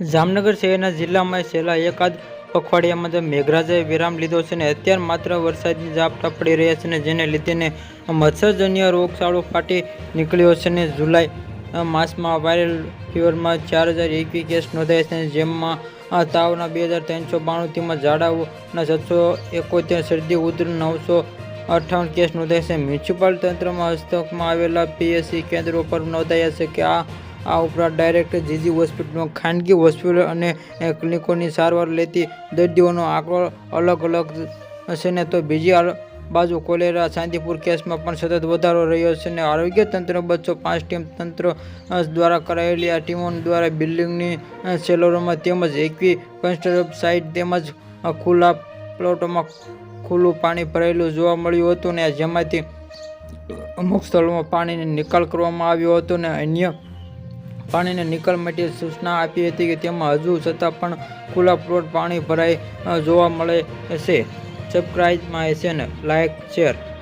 જામનગર શહેરના જિલ્લામાં છેલ્લા એકાદ પખવાડિયામાં તો મેઘરાજાએ વિરામ લીધો છે અને અત્યારે માત્ર વરસાદની ઝાપટા પડી રહ્યા છે ને જેને લીધેને મચ્છરજન્ય રોગચાળો ફાટી નીકળ્યો છે ને જુલાઈ માસમાં વાયરલ ફીવરમાં ચાર હજાર એકવીસ કેસ નોંધાયા છે જેમાં તાવના બે હજાર ત્રણસો બાણું, તેમાં ઝાડાઓના છસો એકોતેર, શરદી, ઉધર નવસો અઠ્ઠાવન કેસ નોંધાયા છે. મ્યુનિસિપલ તંત્રમાં હસ્તકમાં આવેલા પીએસસી કેન્દ્રો પર નોંધાયા છે કે આ આ ઉપરાંત ડાયરેક્ટ જીજી હોસ્પિટલમાં ખાનગી હોસ્પિટલ અને ક્લિનિકોની સારવાર લેતી દર્દીઓનો આંકડો અલગ અલગ છે ને તો બીજી બાજુ કોલેરા શાંતિપુર કેસમાં પણ સતત વધારો રહ્યો છે અને આરોગ્ય તંત્ર બસો પાંચ ટીમ તંત્ર દ્વારા કરાયેલી આ ટીમો દ્વારા બિલ્ડિંગની સેલોરોમાં સેલરોમાં તેમજ એકવી કન્સ્ટ્રક્ટ સાઇટ તેમજ ખુલ્લા પ્લોટોમાં ખુલ્લું પાણી ભરેલું જોવા મળ્યું હતું ને જેમાંથી અમુક સ્થળોમાં પાણીનો નિકાલ કરવામાં આવ્યો હતો ને અન્ય પાણીના નિકાલ માટે સૂચના આપી હતી કે તેમાં હજુ છતાં પણ ખુલ્લા પ્લોટ પાણી ભરાય જોવા મળે છે. Subscribe my channel like share